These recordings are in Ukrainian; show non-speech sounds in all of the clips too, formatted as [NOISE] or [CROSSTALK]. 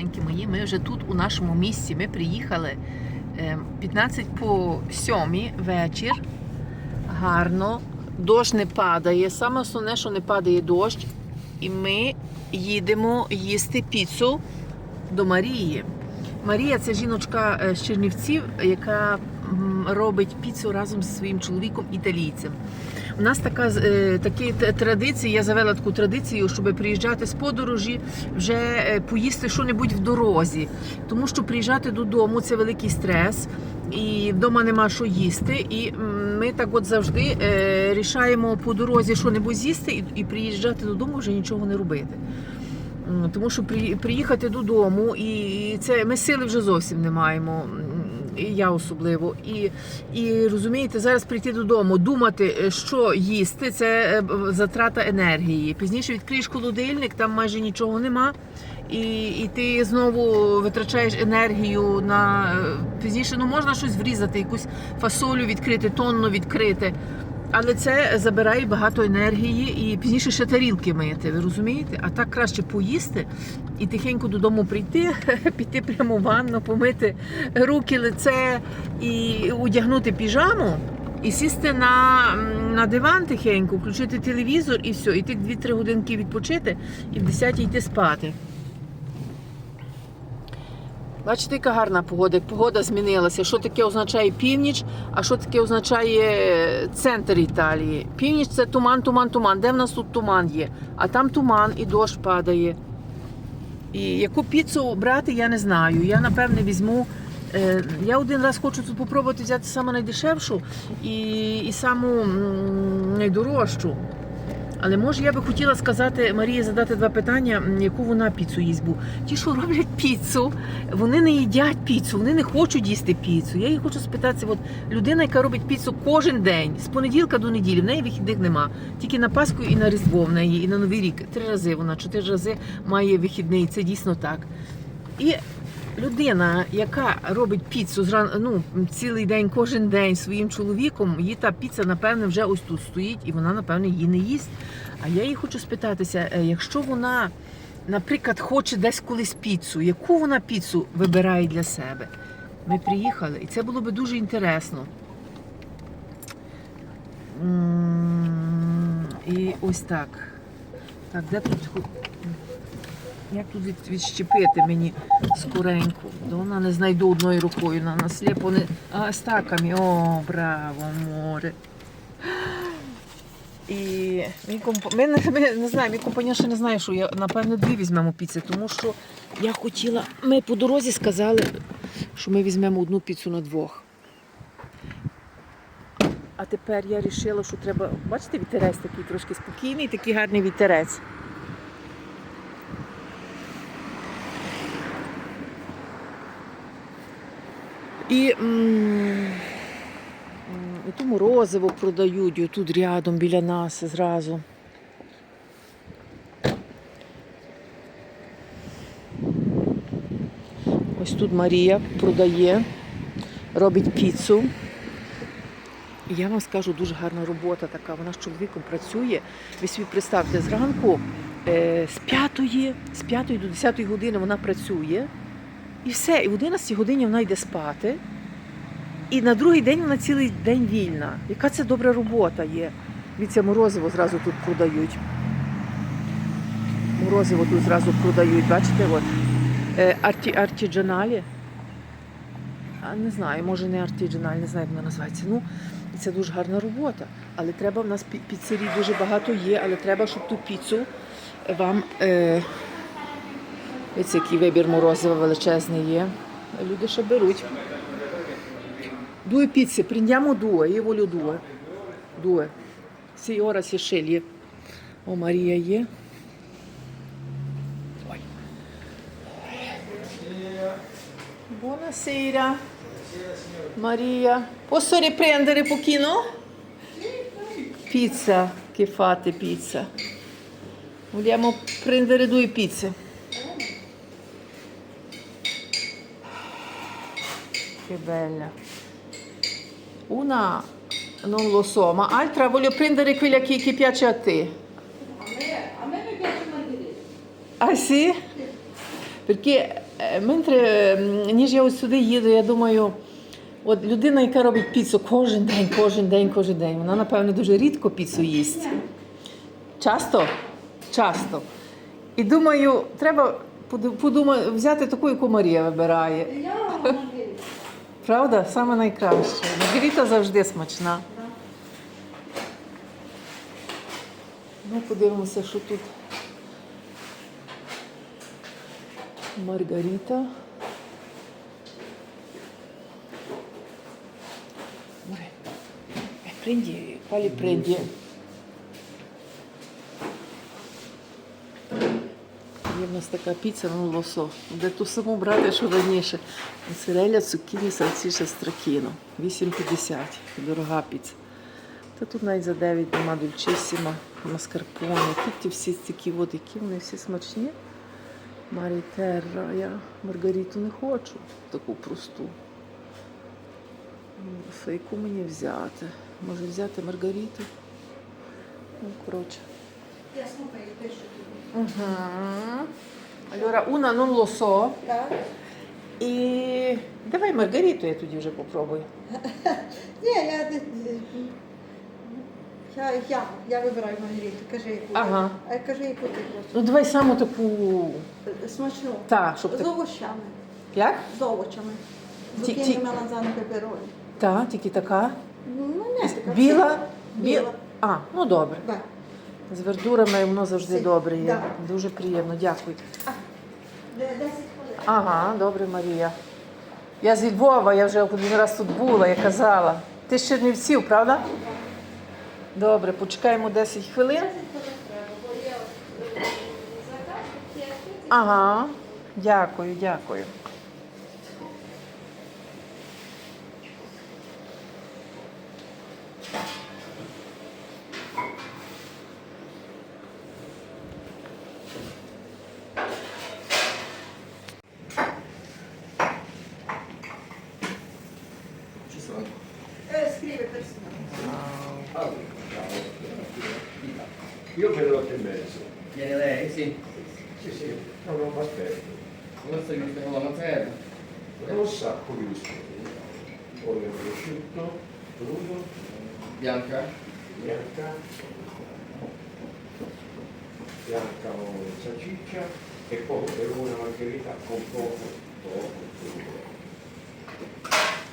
дорогенькі мої. Ми вже тут у нашому місці. Ми приїхали е, 15 по 7 вечір. Гарно. Дощ не падає. Саме основне, що не падає дощ. І ми їдемо їсти піцу до Марії. Марія це жіночка е, з Чернівців, яка робить піцу разом зі своїм чоловіком італійцем. У нас така е, такі традиції, я завела таку традицію, щоб приїжджати з подорожі, вже е, поїсти що-небудь в дорозі. Тому що приїжджати додому це великий стрес, і вдома нема що їсти. І ми так от завжди е, рішаємо по дорозі що-небудь з'їсти і приїжджати додому вже нічого не робити. Тому що при- приїхати додому, і це ми сили вже зовсім не маємо. Я особливо. І, і розумієте, зараз прийти додому, думати, е, що їсти, це е, затрата енергії. Пізніше відкриєш холодильник, там майже нічого нема. І, і ти знову витрачаєш енергію на е, пізніше. Ну можна щось врізати, якусь фасолю відкрити, тонну відкрити. Але це забирає багато енергії і пізніше ще тарілки мити, ви розумієте? А так краще поїсти і тихенько додому прийти, [LAUGHS] піти прямо в ванну, помити руки, лице і одягнути піжаму. І сісти на, на диван тихенько, включити телевізор і все, і тих 2-3 годинки відпочити і в 10 йти спати. Бачите, яка гарна погода. Як Погода змінилася. Що таке означає північ, а що таке означає центр Італії? Північ це туман, туман, туман. Де в нас тут туман є? А там туман і дощ падає. І яку піцу брати, я не знаю. Я напевне візьму. е, Я один раз хочу тут попробувати взяти саме найдешевшу і, і саму найдорожчу. Але може я би хотіла сказати Марії задати два питання, яку вона піцу їсть. Бо ті, що роблять піцу, вони не їдять піцу, вони не хочуть їсти піцу. Я її хочу спитатися, от людина, яка робить піцу кожен день, з понеділка до неділі, в неї вихідних нема. Тільки на Пасху і на Різдво в неї, і на Новий рік. Три рази вона, чотири рази має вихідний. Це дійсно так. І людина, яка робить піцу ну, цілий день, кожен день своїм чоловіком, її та піца, напевне, вже ось тут стоїть, і вона, напевне, її не їсть. А я їй хочу спитатися, е, якщо вона, наприклад, хоче десь колись піцу, яку вона піцу вибирає для себе? Ми приїхали, і це було би дуже інтересно. І ось так. Так, де тут як тут від, відщепити мені скоренько? Да вона не знайду одною рукою на насліпо не. А з. О, браво, море. І мій комп... ми, ми не знаю, мій компаньон ще не знає, що я напевно дві візьмемо піци, тому що я хотіла. Ми по дорозі сказали, що ми візьмемо одну піцу на двох. А тепер я вирішила, що треба. Бачите, вітерець такий трошки спокійний, такий гарний вітерець. І, і то морозиво продають, тут рядом біля нас зразу. Ось тут Марія продає, робить піцу. І я вам скажу, дуже гарна робота така. Вона з чоловіком працює. Ви собі представте, зранку е, з 5, з 5 до 10 години вона працює. І все, і в 11 годині вона йде спати. І на другий день вона цілий день вільна. Яка це добра робота є. Дивіться, морозиво зразу тут продають. Морозиво тут зразу продають, бачите, от. Е, арті, артіджаналі. А не знаю, може не артіджаналі, не знаю, як вона називається. Ну, це дуже гарна робота. Але треба в нас пі- піцерій дуже багато є, але треба, щоб ту піцу вам. Е, Ось який вибір морозива величезний є. Люди ще беруть. Due pizze, prendiamo due, io voglio due. Due. Sì, ora si sceglie. Oh Maria є. Ой. Buonasera. Maria. Posso riprendere pochino? Pizza, che fate pizza? Vogliamo prendere due pizze. Che bella. Una non lo so, ma altra voglio prendere quella che, che piace a te. A me, a me mi piace Margherita. Ah sì? Perché Менtre, м, ніж я ось сюди їду, я думаю, от людина, яка робить піцу кожен день, кожен день, кожен день, вона, напевно, дуже рідко піцу їсть. Часто? Часто. І думаю, треба поду- подума- взяти таку, яку Марія вибирає. Правда? Саме найкраще. Маргарита завжди смачна. Ну, подивимося, що тут. Маргарита. Ой, eh, Prendi, в нас така піца, ну лосо. Де ту саму брати, що раніше. Моцарелля, цукіні, сальсіша, стракіно. 8,50. Дорога піца. Та тут навіть за 9 нема дульчисіма, маскарпоне. Тут всі такі, от, які вони всі смачні. Марі Терра. Я Маргариту не хочу, таку просту. Фейку мені взяти. Може взяти Маргариту? Ну, коротше. Я слухаю те, що ти. Угу. Allora, una non lo so. Так? І давай Маргариту я тоді вже попробую. [LAUGHS] Ні, я, я, я, я вибираю Маргариту. Кажи, яку. Ага. А кажи, яку ти хочеш. Ну давай саму таку. Смачно. Та, щоб З овочами. Як? З овочами. Ті- ті- Зукіні, меланзани, пепероні. Та, тільки така. Ну, не така. Біла. Біла. Біла. А, ну добре. Да. З вердурами воно завжди добре є. Да. Дуже приємно, дякую. Де- 10 хвилин. Ага, добре, Марія. Я зі Львова, я вже один раз тут була, я казала. Ти з Чернівців, правда? Добре, почекаємо 10 хвилин. 10 хвилин треба, бо є е. Ага, дякую, дякую. Io per l'otto e mezzo. Viene lei? Sì. Sì, sì, no, non mi aspetto. Questo è il con la mozzarella. Rossa con gusto. Poi il prosciutto, crudo, Bianca? bianca. Bianca o salsiccia e poi per una margherita con poco, poco crudo.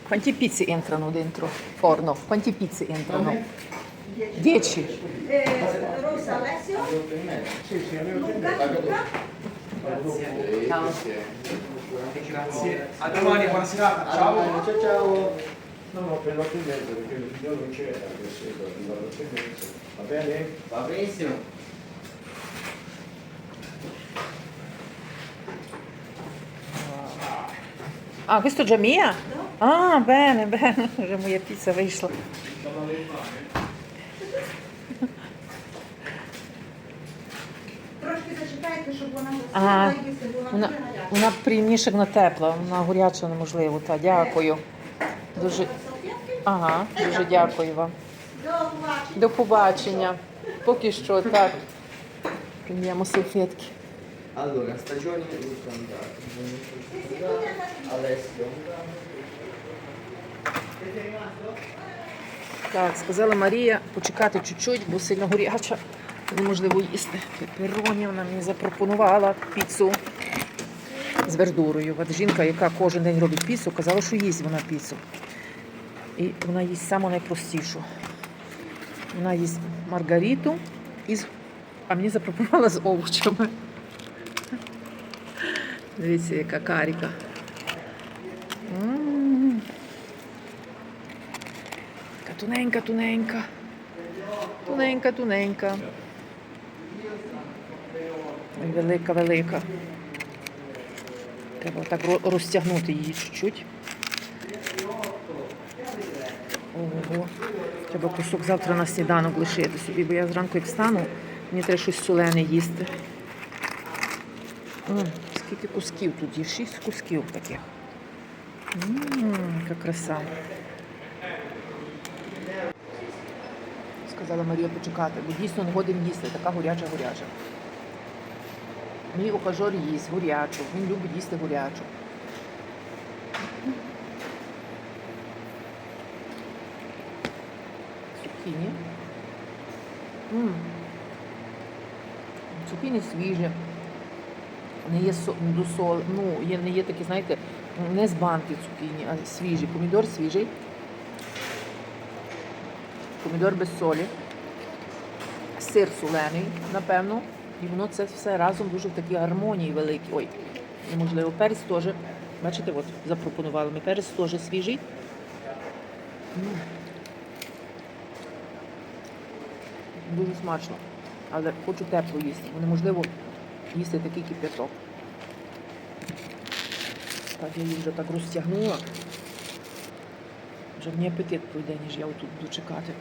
Quanti pizzi entrano dentro forno? Quanti pizzi entrano? 10. 10. Eh, Rosa Alessio. Alle otto e mezza. Sì, sì, alle otto e Luca, mezzo. Luca. Grazie. Ciao. Grazie. A domani, buona serata. Ciao. Ciao ciao. No, no, per l'otto e mezzo perché il figlio non c'era, adesso arriva all'otto e mezzo. Va bene? Va benissimo. Ah, questo già mia? Ah, bene, bene. Вже моя піца вийшла. Щоб вона і бо Вона, вона гаряча. вона приємніше на тепла, вона гаряча неможливо. Та, дякую. Дуже, Салфетки? ага, дуже дякую вам. До побачення. До побачення. Поки що так. Приймемо салфетки. Allora, stagioni andate. Alessio. Так, сказала Марія почекати чуть-чуть, бо сильно гаряча. Неможливо їсти. Пепероні вона мені запропонувала піцу з вердурою. От жінка, яка кожен день робить піцу, казала, що їсть вона піцу. І вона їсть саму найпростішу. Вона їсть маргариту, із... а мені запропонувала з овочами. Дивіться, яка каріка. Така туненька, туненька. Туненька, туненька. Ой, Велика, велика. Треба так розтягнути її чуть-чуть. Ого. Треба кусок завтра на сніданок лишити собі, бо я зранку як встану, мені треба щось солене їсти. М, скільки кусків тут є? Шість кусків таких. Яка краса. Сказала Марія почекати, бо дійсно не годин їсти, така горяча горяча. Мій ухажор їсть гурячу. Він любить їсти гурячу. Цукіні. Цукіні свіжі. Не є со- досол, ну, є, не є такі, знаєте, не з банки цукіні, а свіжі. Помідор свіжий. Помідор без солі. Сир солений, напевно. І воно це все разом дуже в такій гармонії великій. Ой, неможливо. Перець теж. Бачите, от запропонували ми. Перець теж свіжий. Дуже смачно. Але хочу тепло їсти, бо неможливо їсти такий кип'яток. Так, я її вже так розтягнула. Вже мені апетит пройде, ніж я отут буду чекати.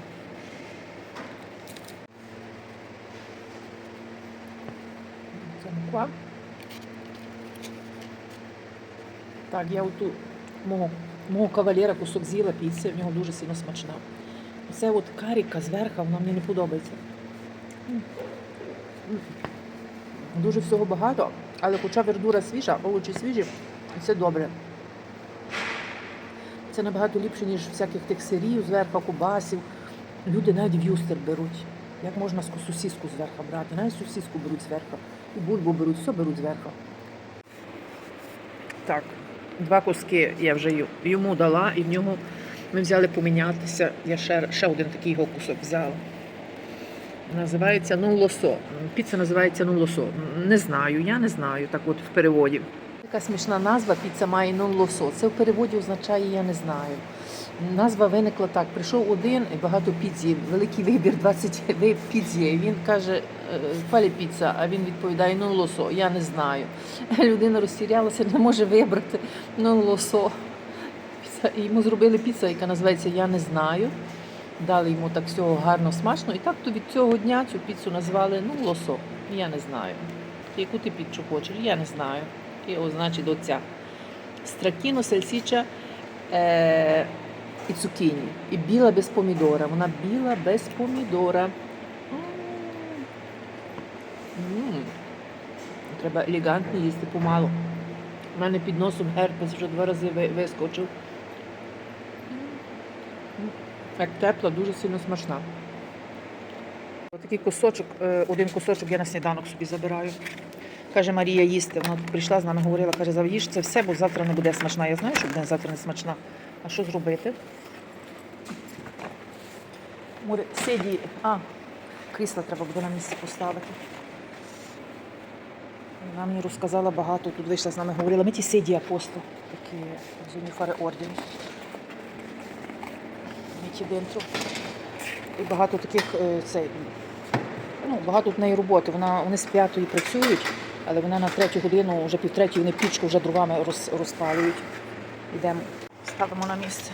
Це. Так, я оту мого, мого кавалера кусок з'їла піци, в нього дуже сильно смачна. Це от каріка зверху, вона мені не подобається. Дуже всього багато, але хоча вердура свіжа, овочі свіжі, це добре. Це набагато ліпше, ніж всяких тих сирів зверху, кубасів. Люди навіть в'юстер беруть. Як можна сосиску зверху брати? Навіть сосиску беруть зверху. І бульбу беруть, все беруть зверху. Так, два куски я вже йому дала, і в нього ми взяли помінятися. Я ще, ще один такий його кусок взяла. Називається ну лосо. Піца називається ну лосо. Не знаю, я не знаю, так от в переводі. Така смішна назва піца має нон лосо. Це в переводі означає я не знаю. Назва виникла так: прийшов один і багато піців, великий вибір 20 вид є. Він каже, палі піца, а він відповідає нон лосо, я не знаю. [LAUGHS] Людина розтірялася, не може вибрати нон лосо. І йому зробили піца, яка називається Я не знаю. Дали йому так всього гарно, смачно. І так то від цього дня цю піцу назвали ну, лосо. Я не знаю. Яку ти піцу хочеш? Я не знаю. І о, значить оця. Стракіно, сальсіча е- і цукіні. І біла без помідора. Вона біла без помідора. М. М. Треба елегантно їсти помалу. У мене під носом герпес вже два рази вискочив. Як тепла, дуже сильно смачна. Отакий кусочок, е, один кусочок я на сніданок собі забираю. Каже Марія їсти. Вона прийшла з нами говорила, каже, зав'їж це все, бо завтра не буде смачна. Я знаю, що буде завтра не смачна. А що зробити? Море, сиді. А, крісла треба буде на місце поставити. Вона мені розказала багато, тут вийшла з нами, говорила, ми ті сиді апостол, такі з уніфари ордену. Міті дентро. І багато таких е, цей, ну, багато в неї роботи. Вона, вони з п'ятої працюють, але вона на третю годину, вже півтретій, вони пічку вже дровами роз, розпалюють. Йдемо, ставимо на місце.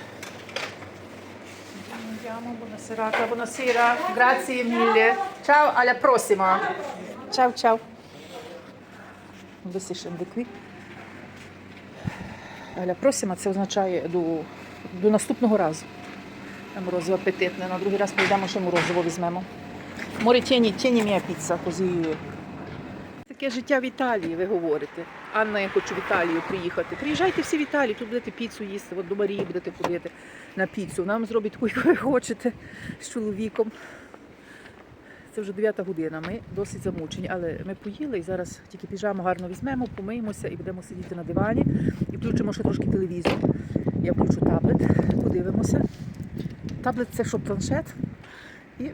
Andiamo, buona serata, buonasera, grazie mille. Ciao, alla prossima. Ciao, ciao. Scende qui. Alla це означає до, до наступного разу. Морозиво апетитне. На другий раз прийдемо, ще морозиво візьмемо. Море тіні, тіні м'я піца, козі. Таке життя в Італії, ви говорите. Анна, я хочу в Італію приїхати. Приїжджайте всі в Італію, тут будете піцу їсти, от до Марії будете ходити на піцу. Нам зробить таку, яку ви хочете з чоловіком. Це вже 9 година. Ми досить замучені, але ми поїли і зараз тільки піжаму гарно візьмемо, помиємося і будемо сидіти на дивані і включимо ще трошки телевізор. Я включу таблет, подивимося. Таблет це що планшет. І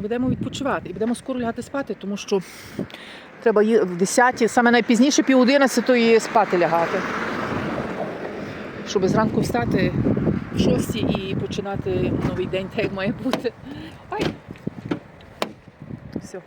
будемо відпочивати. І будемо скоро лягати спати, тому що треба в 10, саме найпізніше пів 11 спати лягати. Щоб зранку встати в 6 і починати новий день так, як має бути. Ай! Все.